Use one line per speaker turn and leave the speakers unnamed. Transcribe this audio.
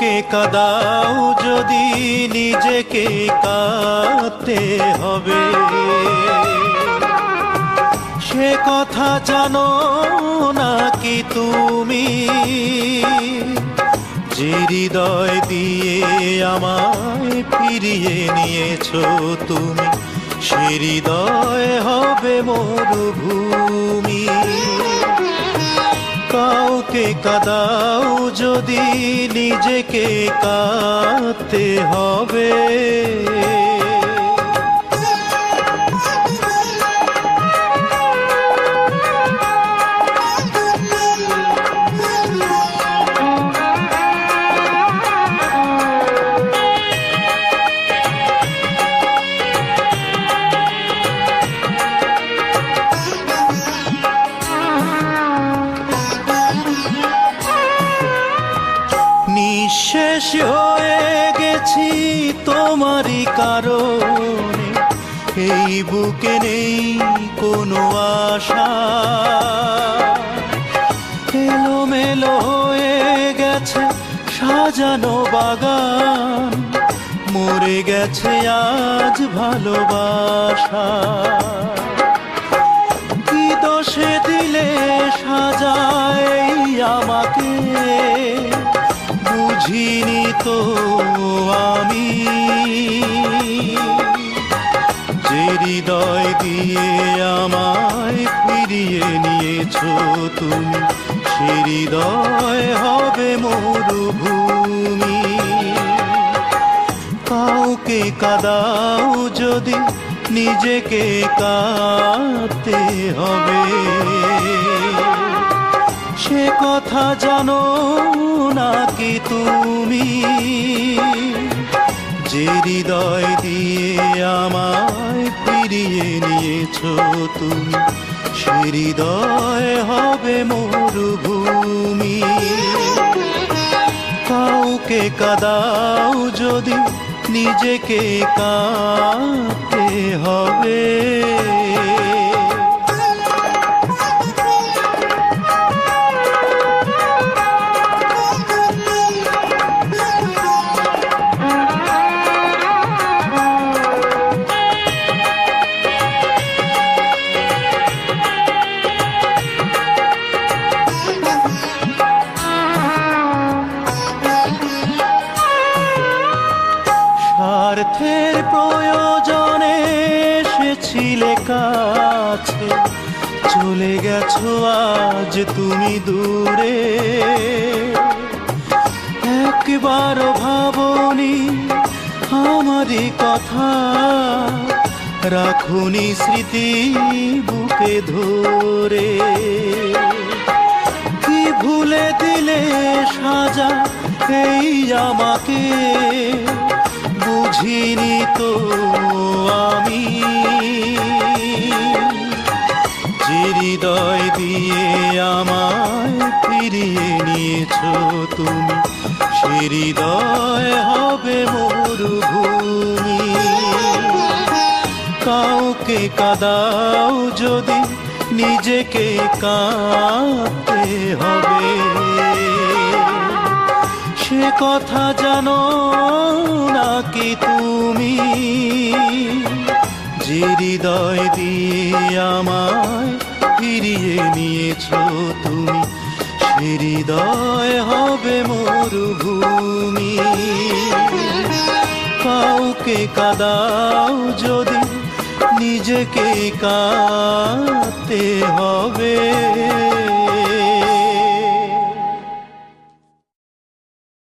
কাদাও যদি নিজেকে কাঁদতে হবে? সে কথা জানো নাকি তুমি? যে হৃদয় দিয়ে আমায় ফিরিয়ে নিয়েছো তুমি, সে হৃদয় হবে মরুভূমি। কাউকে কাদাও যদি নিজেকে কাঁদতে হবে। নিঃশেষ হয়ে গেছি তোমারই কারণে। এই বুকে নেই কোনো আশা। এলোমেলো হয়ে গেছে সাজানো বাগান। মরে গেছে আজ ভালোবাসা। বুঝিনি তো আমি। যে হৃদয় দিয়ে আমায় ফিরিয়ে নিয়েছো তুমি, সে হৃদয় হবে মরুভূমি। কাউকে কাদাও যদি নিজেকে কাঁদতে হবে। সে কথা জানো নাকি তুমি? যে হৃদয় দিয়ে আমায় ফিরিয়ে নিয়েছো তুমি, সে হৃদয় হবে মরুভূমি। কাউকে কাদাও যদি নিজেকে কাঁদতে হবে। কাছে চলে গেছো আজ তুমি দূরে। একবার ভাবনি আমারই কথা, রাখুনি স্মৃতি বুকে ধরে। কি ভুলে দিলে সাজা এই আমাকে, বুঝিনি তো আমায় ফিরিয়ে নিয়েছো তুমি। হৃদয় হবে মরুভূমি। কাউকে কাদাও যদি নিজেকে কাঁদতে হবে। সে কথা জানো নাকি তুমি? যে হৃদয় দিয়ে আমায় ফিরিয়ে নিয়েছো তুমি হৃদয় হবে মরুভূমি। কাউকে কাদাও যদি নিজেকে কাঁদতে হবে।